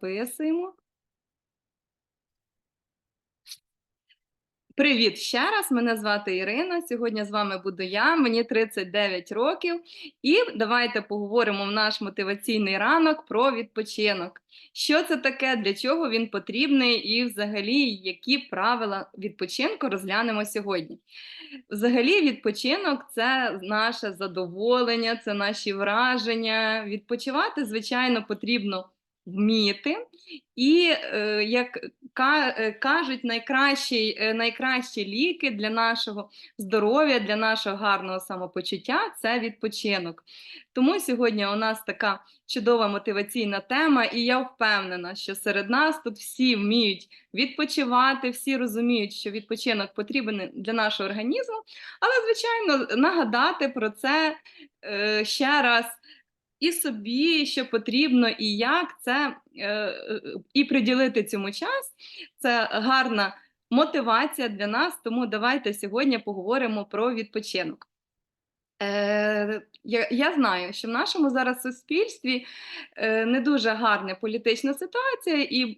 Записуємо. Привіт ще раз. Мене звати Ірина. Сьогодні з вами буду я. Мені 39 років. І давайте поговоримо в наш мотиваційний ранок про відпочинок. Що це таке, для чого він потрібний, і взагалі які правила відпочинку розглянемо сьогодні. Взагалі, відпочинок це наше задоволення, це наші враження. Відпочивати, звичайно, потрібно вміти. І, е, як е, кажуть, найкращі, е, найкращі ліки для нашого здоров'я, для нашого гарного самопочуття це відпочинок. Тому сьогодні у нас така чудова мотиваційна тема, і я впевнена, що серед нас тут всі вміють відпочивати, всі розуміють, що відпочинок потрібен для нашого організму, але, звичайно, нагадати про це ще раз і собі, що потрібно, і як це е, і приділити цьому час. Це гарна мотивація для нас, тому давайте сьогодні поговоримо про відпочинок. Е, я, я знаю, що в нашому зараз суспільстві е, не дуже гарна політична ситуація, і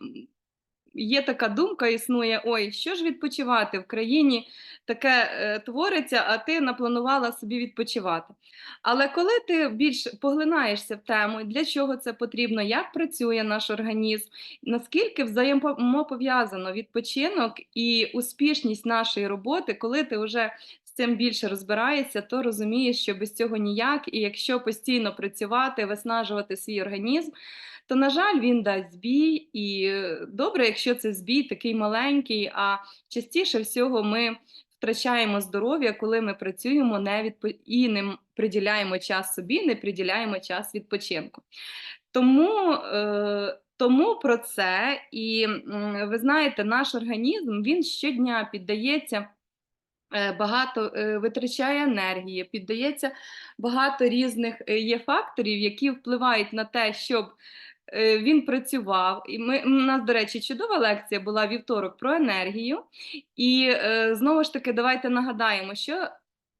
є така думка, існує: ой, що ж відпочивати в країні таке е, твориться, а ти напланувала собі відпочивати. Але коли ти більш поглинаєшся в тему, для чого це потрібно, як працює наш організм, наскільки взаємопов'язано відпочинок і успішність нашої роботи, коли ти вже з цим більше розбираєшся, то розумієш, що без цього ніяк, і якщо постійно працювати, виснажувати свій організм, то, на жаль, він дасть збій, і е, добре, якщо це збій такий маленький, а частіше всього ми втрачаємо здоров'я, коли ми працюємо не відпо... і не приділяємо час собі, не приділяємо час відпочинку. Тому, е, тому про це, і ви знаєте, наш організм він щодня піддається. е, Багато е, витрачає енергії, піддається багато різних є факторів, які впливають на те, щоб він працював. І ми, у нас, до речі, чудова лекція була вівторок про енергію. І е, знову ж таки, давайте нагадаємо, що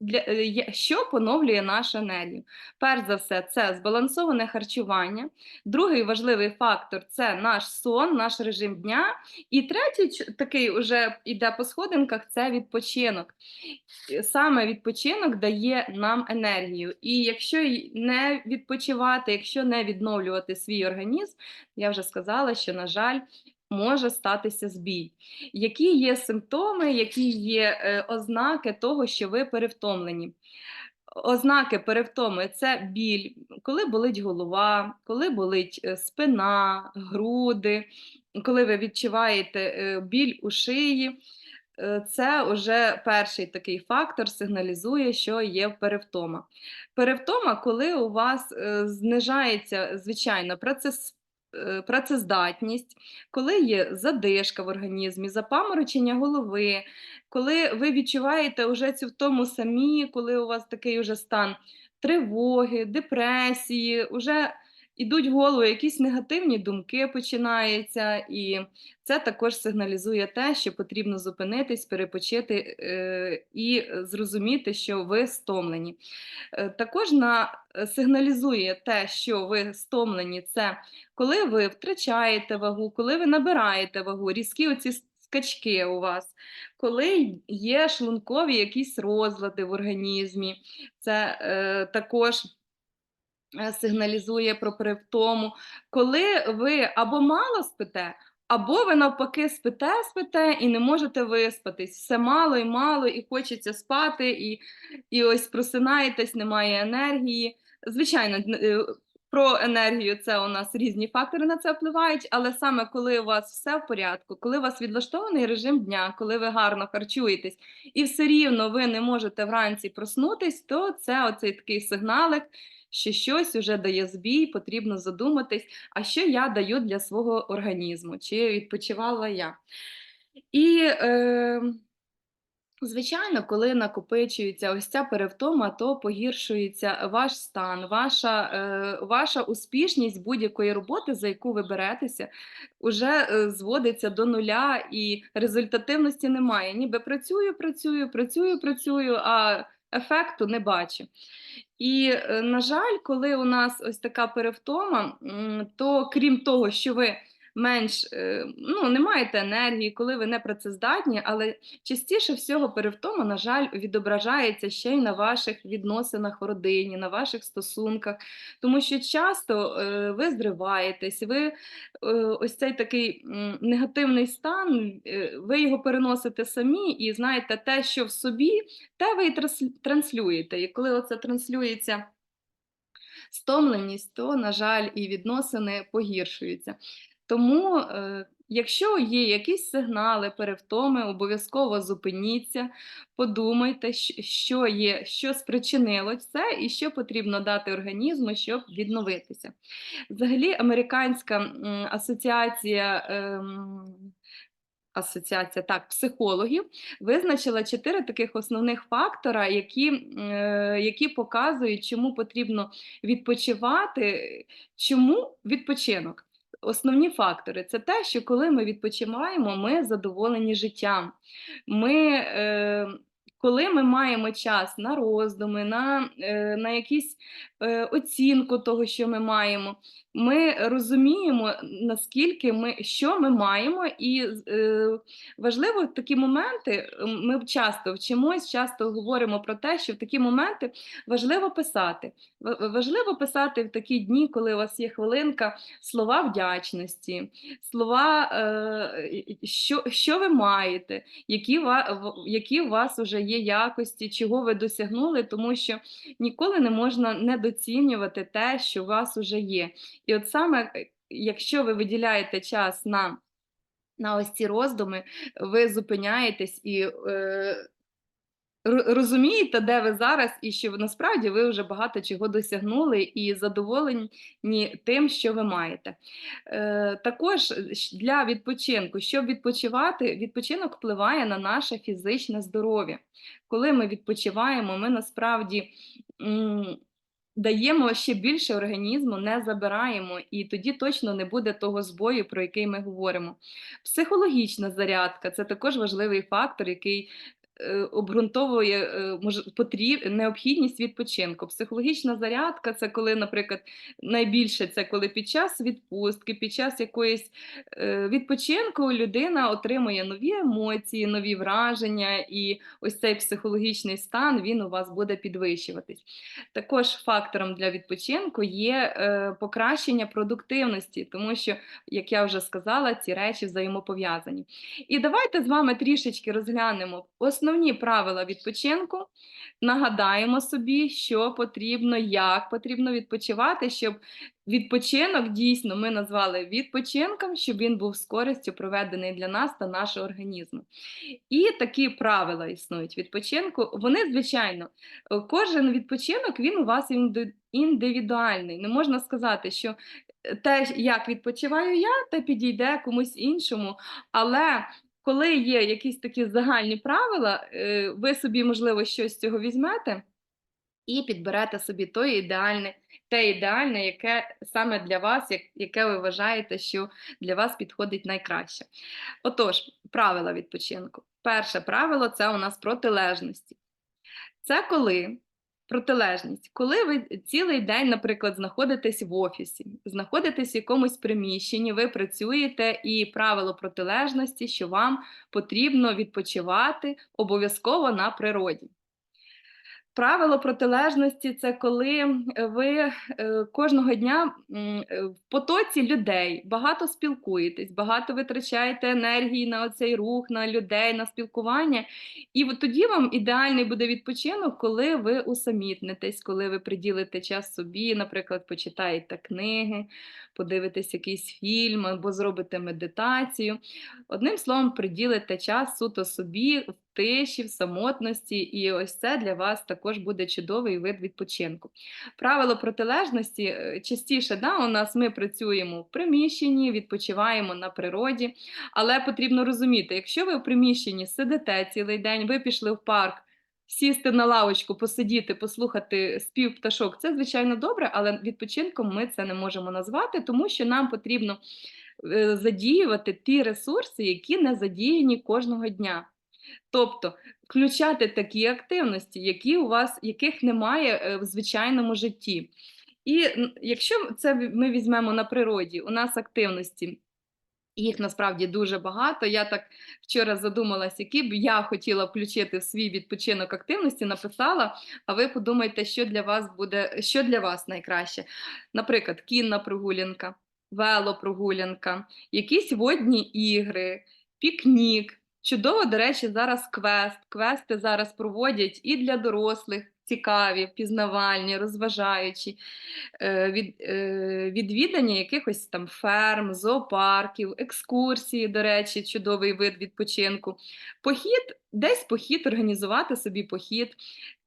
для е, що поновлює нашу енергію. Перш за все, це збалансоване харчування. Другий важливий фактор це наш сон, наш режим дня. І третій такий уже йде по сходинках це відпочинок. Е, Саме відпочинок дає нам енергію. І якщо не відпочивати, якщо не відновлювати свій організм, я вже сказала, що, на жаль, може статися збій. Які є симптоми, які є е, ознаки того, що ви перевтомлені? Ознаки перевтоми це біль, коли болить голова, коли болить е, спина, груди, коли ви відчуваєте е, біль у шиї. Це вже перший такий фактор сигналізує, що є перевтома. Перевтома, коли у вас знижається, звичайно, процес, працездатність, коли є задишка в організмі, запаморочення голови, коли ви відчуваєте вже цю втому самі, коли у вас такий уже стан тривоги, депресії, уже йдуть в голову якісь негативні думки починаються, і це також сигналізує те, що потрібно зупинитись, перепочити е, і зрозуміти, що ви стомлені. Е, Також на е, сигналізує те, що ви стомлені, це коли ви втрачаєте вагу, коли ви набираєте вагу, різкі оці скачки у вас, коли є шлункові якісь розлади в організмі, це е, також сигналізує про перевтому, коли ви або мало спите, або ви навпаки спите, спите і не можете виспатись. Все мало і мало, і хочеться спати, і, і ось просинаєтесь, немає енергії. Звичайно, е, про енергію це у нас різні фактори на це впливають, але саме коли у вас все в порядку, коли у вас відлаштований режим дня, коли ви гарно харчуєтесь, і все рівно ви не можете вранці проснутись, то це оцей такий сигналик, що щось уже дає збій, потрібно задуматись, а що я даю для свого організму, чи відпочивала я. І е, Звичайно, коли накопичується ось ця перевтома, то погіршується ваш стан, ваша, е, ваша успішність будь-якої роботи, за яку ви беретеся, уже е, зводиться до нуля і результативності немає. Ніби працюю, працюю, працюю, працюю, а ефекту не бачу. І, е, на жаль, коли у нас ось така перевтома, то крім того, що ви менш е, ну, не маєте енергії, коли ви не працездатні, але частіше всього перевтома, на жаль, відображається ще й на ваших відносинах в родині, на ваших стосунках, тому що часто е, ви зриваєтесь, ви е, ось цей такий негативний стан, ви його переносите самі, і знаєте, те, що в собі, те ви і транслюєте. І коли оце транслюється стомленість, то, на жаль, і відносини погіршуються. Тому, е, якщо є якісь сигнали перевтоми, обов'язково зупиніться, подумайте, що є, що спричинило це, і що потрібно дати організму, щоб відновитися. Взагалі, американська асоціація. ем, Асоціація так, психологів визначила чотири таких основних фактора, які, е, які показують, чому потрібно відпочивати, чому відпочинок. Основні фактори це те, що коли ми відпочиваємо, ми задоволені життям. Ми, е, коли ми маємо час на роздуми, на, е, на якісь е, оцінку того, що ми маємо, ми розуміємо, наскільки ми що ми маємо, і е, важливо в такі моменти. Ми часто вчимось, часто говоримо про те, що в такі моменти важливо писати. Важливо писати в такі дні, коли у вас є хвилинка, слова вдячності, слова, що, що ви маєте, які, які у вас вже є якості, чого ви досягнули, тому що ніколи не можна недоцінювати те, що у вас вже є. І от саме, е, якщо ви виділяєте час на, на ось ці роздуми, ви зупиняєтесь і е, розумієте, де ви зараз, і що насправді ви вже багато чого досягнули і задоволені тим, що ви маєте. Е, також для відпочинку, щоб відпочивати, відпочинок впливає на наше фізичне здоров'я. Коли ми відпочиваємо, ми насправді. м, даємо ще більше організму, не забираємо, і тоді точно не буде того збою, про який ми говоримо. Психологічна зарядка це також важливий фактор, який е, обґрунтовує е, потріб, необхідність відпочинку. Психологічна зарядка це коли, наприклад, найбільше це коли під час відпустки, під час якоїсь е, відпочинку людина отримує нові емоції, нові враження, і ось цей психологічний стан він у вас буде підвищуватись. Також фактором для відпочинку є е, покращення продуктивності, тому що, як я вже сказала, ці речі взаємопов'язані. І давайте з вами трішечки розглянемо основні правила відпочинку, нагадаємо собі, що потрібно, як потрібно відпочивати, щоб відпочинок дійсно ми назвали відпочинком, щоб він був з користю проведений для нас та нашого організму. І такі правила існують відпочинку. Вони, звичайно, кожен відпочинок він у вас індивідуальний. Не можна сказати, що е, те, як відпочиваю я, те підійде комусь іншому. Але коли є якісь такі загальні правила, е, ви собі, можливо, щось з цього візьмете і підберете собі той ідеальне, те ідеальне, яке саме для вас, яке ви вважаєте, що для вас підходить найкраще. Отож, правила відпочинку. Перше правило це у нас протилежності. Це коли протилежність, коли ви цілий день, наприклад, знаходитесь в офісі, знаходитесь в якомусь приміщенні, ви працюєте, і правило протилежності, що вам потрібно відпочивати обов'язково на природі. Правило протилежності це коли ви е, кожного дня е, в потоці людей багато спілкуєтесь, багато витрачаєте енергії на цей рух, на людей, на спілкування. І тоді вам ідеальний буде відпочинок, коли ви усамітнитесь, коли ви приділите час собі, наприклад, почитаєте книги, подивитесь якийсь фільм або зробите медитацію. Одним словом, приділите час суто собі в тиші, в самотності, і ось це для вас також буде чудовий вид відпочинку. Правило протилежності е, частіше да, у нас ми працюємо в приміщенні, відпочиваємо на природі, але потрібно розуміти, якщо ви в приміщенні сидите цілий день, ви пішли в парк. Сісти на лавочку, посидіти, послухати спів пташок це звичайно добре, але відпочинком ми це не можемо назвати, тому що нам потрібно е, задіювати ті ресурси, які не задіяні кожного дня. Тобто включати такі активності, які у вас, яких немає е, в звичайному житті. І якщо це ми візьмемо на природі, у нас активності Їх насправді дуже багато. Я так вчора задумалась, які б я хотіла включити в свій відпочинок активності, написала, а ви подумайте, що для вас буде, що для вас найкраще. Наприклад, кінна прогулянка, велопрогулянка, якісь водні ігри, пікнік. Чудово, до речі, зараз квест. Квести зараз проводять і для дорослих, цікаві, пізнавальні, розважаючі. Е, від, е, відвідання якихось там ферм, зоопарків, екскурсії, до речі, чудовий вид відпочинку. Похід, десь похід, організувати собі похід.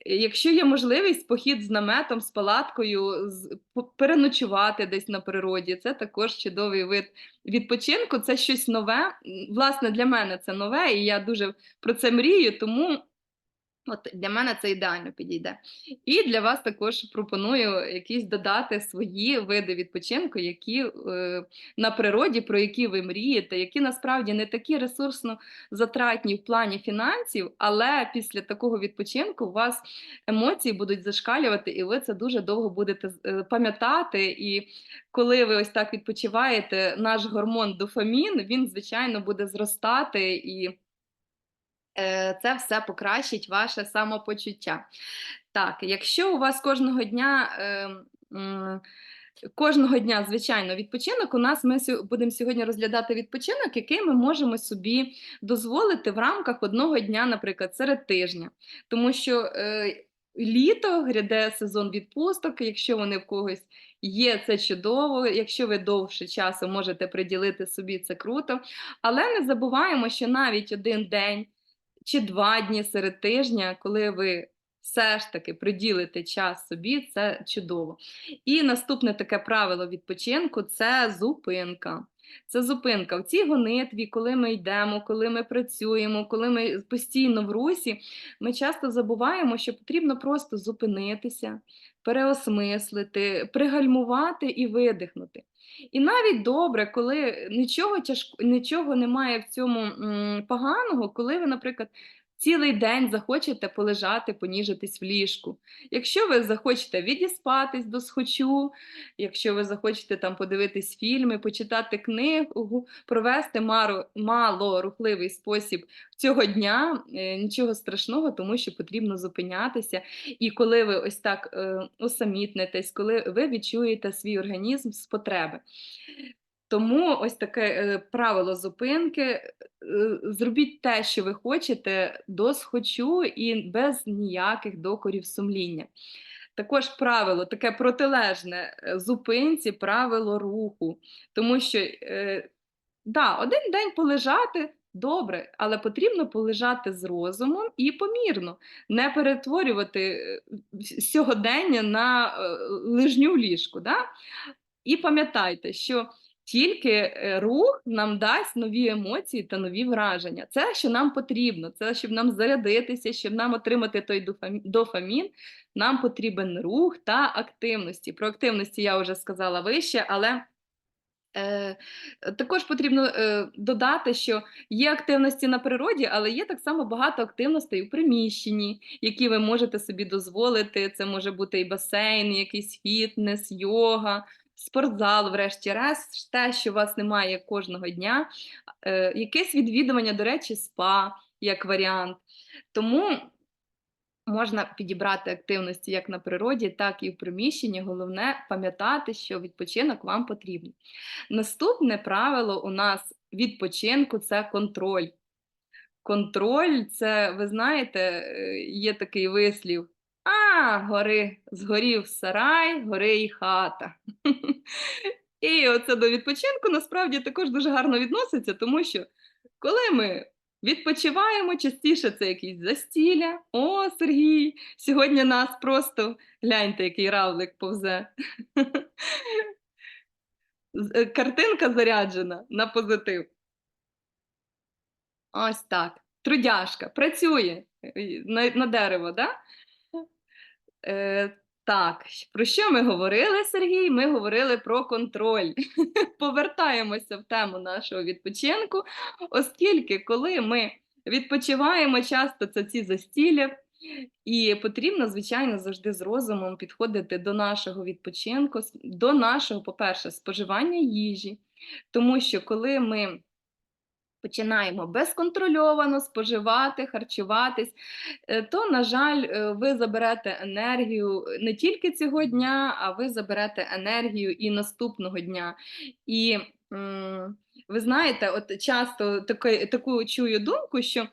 Якщо є можливість, похід з наметом, з палаткою, з, переночувати десь на природі, це також чудовий вид відпочинку. Це щось нове. Власне, для мене це нове, і я дуже про це мрію, тому От для мене це ідеально підійде. І для вас також пропоную якісь додати свої види відпочинку, які е, на природі, про які ви мрієте, які насправді не такі ресурсно затратні в плані фінансів, але після такого відпочинку у вас емоції будуть зашкалювати, і ви це дуже довго будете е, пам'ятати. І коли ви ось так відпочиваєте, наш гормон дофамін, він, звичайно, буде зростати і. Е, Це все покращить ваше самопочуття. Так, якщо у вас кожного дня, е, кожного дня, звичайно, відпочинок, у нас ми будемо сьогодні розглядати відпочинок, який ми можемо собі дозволити в рамках одного дня, наприклад, серед тижня. Тому що е, літо гряде сезон відпусток, якщо вони в когось є, це чудово. Якщо ви довше часу можете приділити собі, це круто. Але не забуваємо, що навіть один день чи два дні серед тижня, коли ви все ж таки приділите час собі, це чудово. І наступне таке правило відпочинку це зупинка. Це зупинка в цій гонитві, коли ми йдемо, коли ми працюємо, коли ми постійно в русі, ми часто забуваємо, що потрібно просто зупинитися, переосмислити, пригальмувати і видихнути. І навіть добре, коли нічого тяжко, нічого немає в цьому поганого, коли ви, наприклад, цілий день захочете полежати, поніжитись в ліжку. Якщо ви захочете відіспатись до схочу, якщо ви захочете там подивитись фільми, почитати книгу, провести мару, мало рухливий спосіб цього дня, е, нічого страшного, тому що потрібно зупинятися. І коли ви ось так е, усамітнитесь, коли ви відчуєте свій організм з потреби. Тому ось таке е, правило зупинки. е, Зробіть те, що ви хочете, до схочу і без ніяких докорів сумління. Також правило таке протилежне е, зупинці, правило руху. Тому що да, один день полежати добре, але потрібно полежати з розумом і помірно, не перетворювати сьогодення на лижню ліжку. Да? І пам'ятайте, що тільки е, рух нам дасть нові емоції та нові враження. Це, що нам потрібно, це щоб нам зарядитися, щоб нам отримати той дофамін, нам потрібен рух та активності. Про активності я вже сказала вище, але. Е, також потрібно е, додати, що є активності на природі, але є так само багато активностей у приміщенні, які ви можете собі дозволити. Це може бути і басейн, і якийсь фітнес, йога, спортзал, врешті-решт, те, що у вас немає кожного дня. Е, якесь відвідування, до речі, спа як варіант. Тому можна підібрати активності як на природі, так і в приміщенні. Головне пам'ятати, що відпочинок вам потрібен. Наступне правило у нас відпочинку це контроль. Контроль це, ви знаєте, е, є такий вислів. А, гори, згорів сарай, гори і хата. І оце до відпочинку насправді також дуже гарно відноситься, тому що коли ми відпочиваємо, частіше це якісь застілля. О, Сергій, сьогодні нас просто гляньте, який равлик повзе. Е, Картинка заряджена на позитив. Ось так. Трудяшка, працює е, на, на дерево, да? Е, так, про що ми говорили, Сергій? Ми говорили про контроль. Повертаємося в тему нашого відпочинку, оскільки коли ми відпочиваємо, часто це ці застілля, і потрібно, звичайно, завжди з розумом підходити до нашого відпочинку, до нашого, по-перше, споживання їжі. Тому що коли ми починаємо безконтрольовано споживати, харчуватись, е, то, на жаль, е, ви заберете енергію не тільки цього дня, а ви заберете енергію і наступного дня. І ви знаєте, от часто таке, таку чую думку, що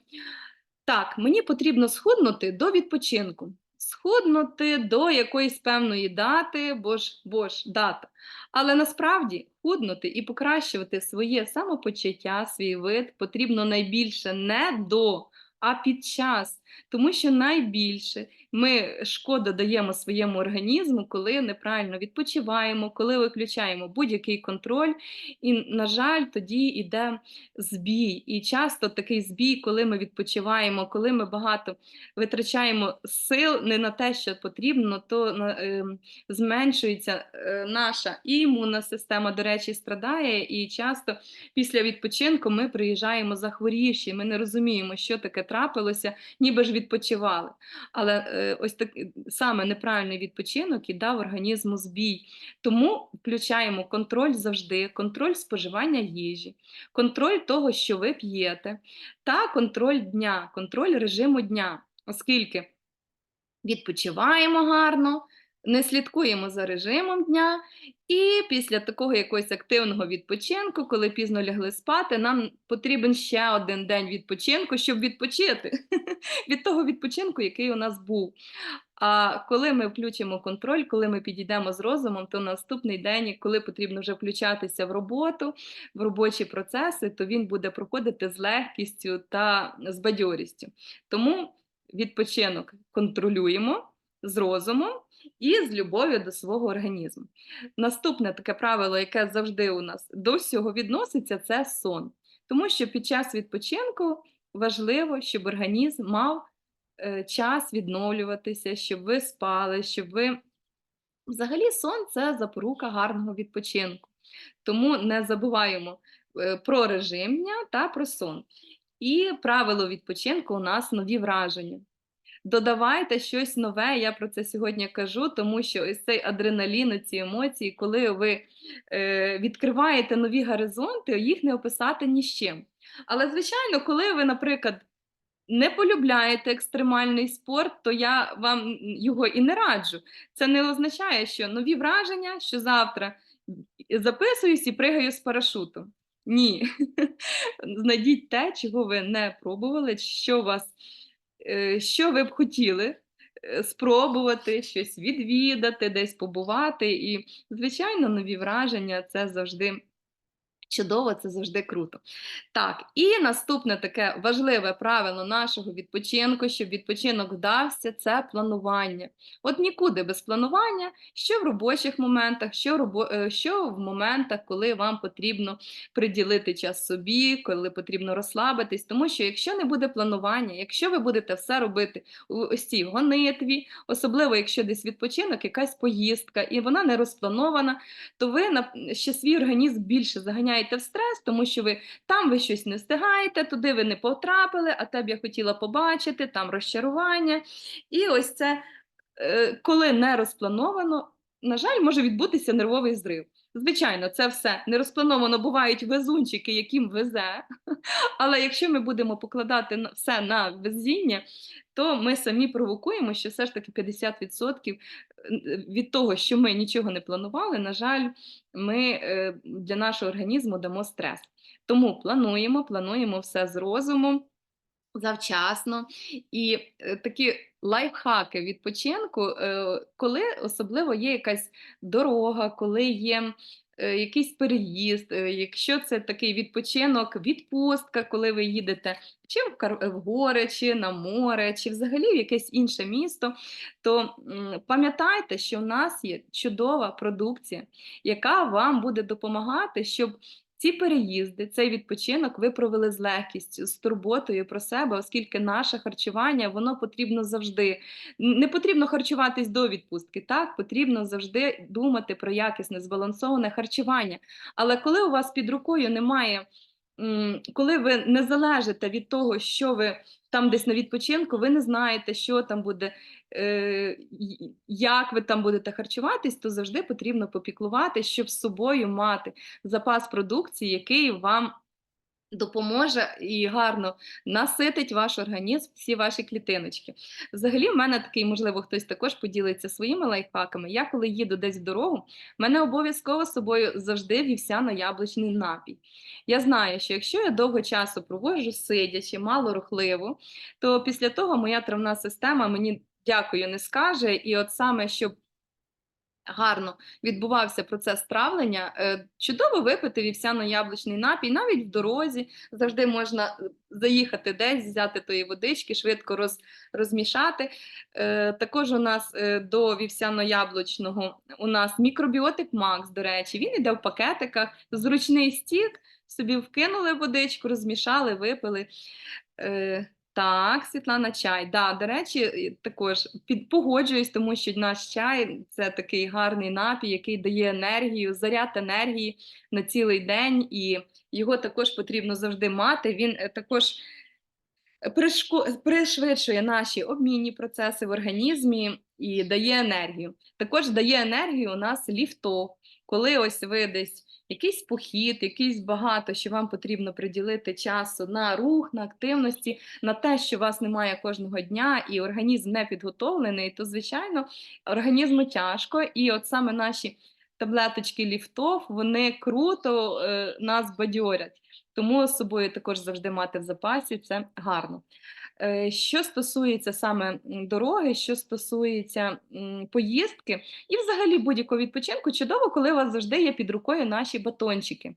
так, мені потрібно схуднути до відпочинку. Схуднути до якоїсь певної дати, бо ж, бо ж дата. Але насправді худнути і покращувати своє самопочуття, свій вид потрібно найбільше не до, а під час. Тому що найбільше ми шкоду даємо своєму організму, коли неправильно відпочиваємо, коли виключаємо будь-який контроль. І, на жаль, тоді йде збій. І часто такий збій, коли ми відпочиваємо, коли ми багато витрачаємо сил не на те, що потрібно, то е, зменшується е, наша імунна система, до речі, страдає. І часто після відпочинку ми приїжджаємо захворівші. Ми не розуміємо, що таке трапилося, ніби ж відпочивали. Але е, ось так саме неправильний відпочинок і дав організму збій. Тому включаємо контроль завжди, контроль споживання їжі, контроль того, що ви п'єте, та контроль дня, контроль режиму дня, оскільки відпочиваємо гарно. Не слідкуємо за режимом дня, і після такого якогось активного відпочинку, коли пізно лягли спати, нам потрібен ще один день відпочинку, щоб відпочити від того відпочинку, який у нас був. А коли ми включимо контроль, коли ми підійдемо з розумом, то наступний день, коли потрібно вже включатися в роботу, в робочі процеси, то він буде проходити з легкістю та з бадьорістю. Тому відпочинок контролюємо з розумом і з любов'ю до свого організму. Наступне таке правило, яке завжди у нас до всього відноситься, це сон. Тому що під час відпочинку важливо, щоб організм мав е, час відновлюватися, щоб ви спали, щоб ви. Взагалі, сон це запорука гарного відпочинку. Тому не забуваємо е, про режим дня та про сон. І правило відпочинку у нас нові враження додавайте щось нове. Я про це сьогодні кажу, тому що ось цей адреналін, ці емоції, коли ви е, відкриваєте нові горизонти, їх не описати ні з чим. Але, звичайно, коли ви, наприклад, не полюбляєте екстремальний спорт, то я вам його і не раджу. Це не означає, що нові враження, що завтра записуюсь і пригаю з парашуту. Ні. Знайдіть те, чого ви не пробували, що вас що ви б хотіли е, спробувати щось відвідати, десь побувати. І, звичайно, нові враження це завжди чудово, це завжди круто. Так, і наступне таке важливе правило нашого відпочинку, щоб відпочинок вдався, це планування. От нікуди без планування, що в робочих моментах, що, робо... Е, що в моментах, коли вам потрібно приділити час собі, коли потрібно розслабитись. Тому що якщо не буде планування, якщо ви будете все робити у ось цій гонитві, особливо якщо десь відпочинок, якась поїздка, і вона не розпланована, то ви ще свій організм більше заганяєте впадаєте в стрес, тому що ви там ви щось не встигаєте, туди ви не потрапили, а тебе я хотіла побачити, там розчарування. І ось це, е, коли не розплановано, на жаль, може відбутися нервовий зрив. Звичайно, це все не розплановано бувають везунчики, яким везе. Але якщо ми будемо покладати все на везіння, то ми самі провокуємо, що все ж таки 50% від того, що ми нічого не планували, на жаль, ми е, для нашого організму дамо стрес. Тому плануємо, плануємо все з розумом. Завчасно. І е, такі лайфхаки відпочинку, е, коли особливо є якась дорога, коли є Е, якийсь переїзд, якщо це такий відпочинок, відпустка, коли ви їдете чи в гори, чи на море, чи взагалі в якесь інше місто, то пам'ятайте, що в нас є чудова продукція, яка вам буде допомагати, щоб ці переїзди, цей відпочинок ви провели з легкістю, з турботою про себе, оскільки наше харчування воно потрібно завжди. Не потрібно харчуватись до відпустки, так потрібно завжди думати про якісне збалансоване харчування. Але коли у вас під рукою немає коли ви не залежите від того, що ви там десь на відпочинку, ви не знаєте, що там буде, е, як ви там будете харчуватись, то завжди потрібно попіклувати, щоб з собою мати запас продукції, який вам допоможе і гарно наситить ваш організм, всі ваші клітиночки. Взагалі, в мене такий, можливо, хтось також поділиться своїми лайфхаками. Я коли їду десь в дорогу, в мене обов'язково з собою завжди вівсяно-яблучний напій. Я знаю, що якщо я довго часу проводжу сидячи, мало рухливо, то після того моя травна система мені дякую не скаже. І от саме щоб гарно відбувався процес травлення, е, чудово випити вівсяно-яблучний напій, навіть в дорозі завжди можна е, заїхати десь, взяти тої водички, швидко роз, розмішати. Е, Також у нас до вівсяно-яблучного у нас мікробіотик Макс, до речі, він іде в пакетиках, зручний стік, собі вкинули водичку, розмішали, випили. Е, так, Світлана, чай. Да, до речі, також під, погоджуюсь, тому що наш чай це такий гарний напій, який дає енергію, заряд енергії на цілий день, і його також потрібно завжди мати. Він е, також пришко- пришвидшує наші обмінні процеси в організмі і дає енергію. Також дає енергію у нас ліфто, коли ось ви десь якийсь похід, якийсь багато, що вам потрібно приділити часу на рух, на активності, на те, що вас немає кожного дня, і організм не підготовлений, то звичайно організму тяжко, і от саме наші таблеточки ліфтов, вони круто е, нас бадьорять. Тому з собою також завжди мати в запасі це гарно. Е, Що стосується саме дороги, що стосується поїздки і взагалі будь-якого відпочинку, чудово, коли у вас завжди є під рукою наші батончики.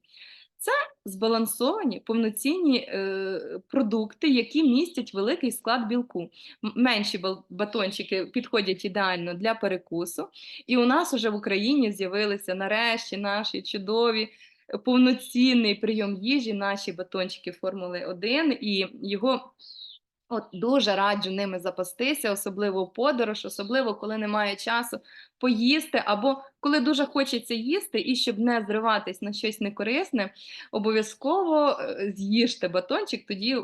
Це збалансовані повноцінні е, продукти, які містять великий склад білку. Менші батончики підходять ідеально для перекусу. І у нас уже в Україні з'явилися нарешті наші чудові е, повноцінний прийом їжі, наші батончики Формули 1, і його От дуже раджу ними запастися, особливо в подорож, особливо коли немає часу поїсти, або коли дуже хочеться їсти, і щоб не зриватись на щось некорисне, обов'язково е, з'їжте батончик, тоді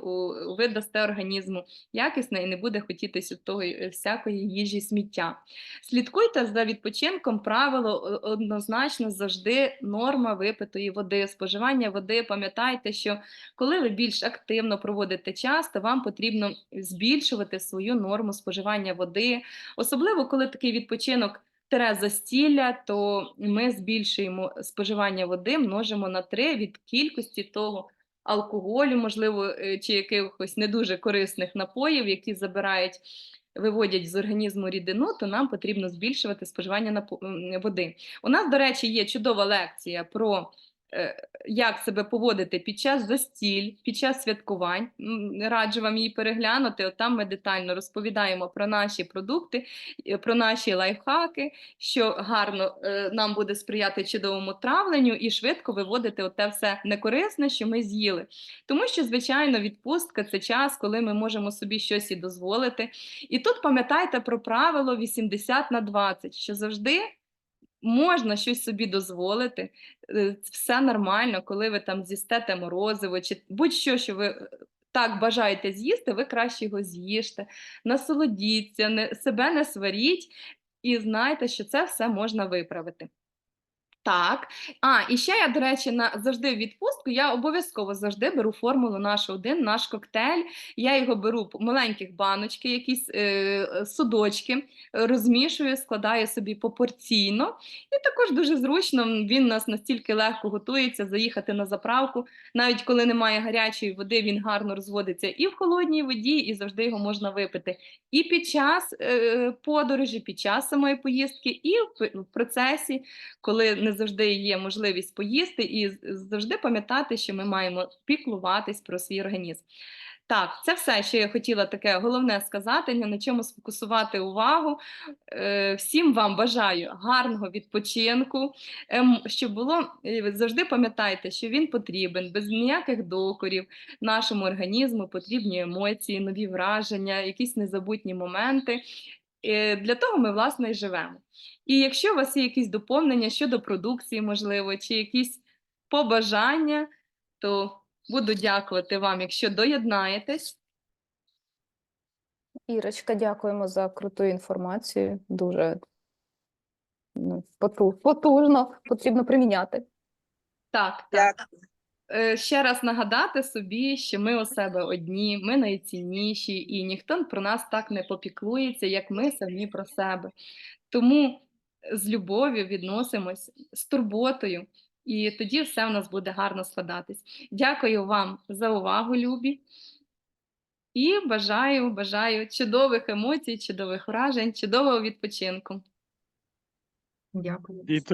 ви дасте організму якісне і не буде хотітися того е, всякої їжі сміття. Слідкуйте за відпочинком, правило однозначно завжди норма випитої води. Споживання води, пам'ятайте, що коли ви більш активно проводите час, то вам потрібно збільшувати свою норму споживання води, особливо коли такий відпочинок. Тере застілля, то ми збільшуємо споживання води, множимо на 3 від кількості того алкоголю, можливо, е, чи якихось не дуже корисних напоїв, які забирають, виводять з організму рідину, то нам потрібно збільшувати споживання води. У нас, до речі, є чудова лекція про як себе поводити під час застіль, під час святкувань. Раджу вам її переглянути. От там ми детально розповідаємо про наші продукти, е, про наші лайфхаки, що гарно е, нам буде сприяти чудовому травленню і швидко виводити оте все некорисне, що ми з'їли. Тому що, звичайно, відпустка це час, коли ми можемо собі щось і дозволити. І тут пам'ятайте про правило 80 на 20, що завжди. Можна щось собі дозволити, е, все нормально, коли ви там з'їстете морозиво, чи будь-що, що ви е, так бажаєте з'їсти, ви краще його з'їжте, насолодіться, не, себе не сваріть і знайте, що це все можна виправити. Так, а і ще я, до речі, на завжди в відпустку. Я обов'язково завжди беру формулу нашу один, наш коктейль. Я його беру по маленьких баночки, якісь е, е, судочки, е, розмішую, складаю собі попорційно. І також дуже зручно він нас настільки легко готується заїхати на заправку. Навіть коли немає гарячої води, він гарно розводиться і в холодній воді, і завжди його можна випити. І під час е, подорожі, під час самої поїздки, і в, в процесі коли не завжди є можливість поїсти, і завжди пам'ятати, що ми маємо піклуватись про свій організм. Так, це все, що я хотіла таке головне сказати, ні на чому сфокусувати увагу. Е, Всім вам бажаю гарного відпочинку, ем, щоб було е, завжди пам'ятайте, що він потрібен без ніяких докорів нашому організму, потрібні емоції, нові враження, якісь незабутні моменти. Е, Для того ми власне і живемо. І якщо у вас є якісь доповнення щодо продукції, можливо, чи якісь побажання, то Буду дякувати вам, якщо доєднаєтесь. Ірочка, дякуємо за круту інформацію. Дуже ну, потужно, потрібно приміняти. Так, так. Е, Ще раз нагадати собі, що ми у себе одні, ми найцінніші, і ніхто про нас так не попіклується, як ми самі про себе. Тому з любов'ю відносимось, з турботою, і тоді все в нас буде гарно складатись. Дякую вам за увагу, любі. І бажаю, бажаю чудових емоцій, чудових вражень, чудового відпочинку. Дякую.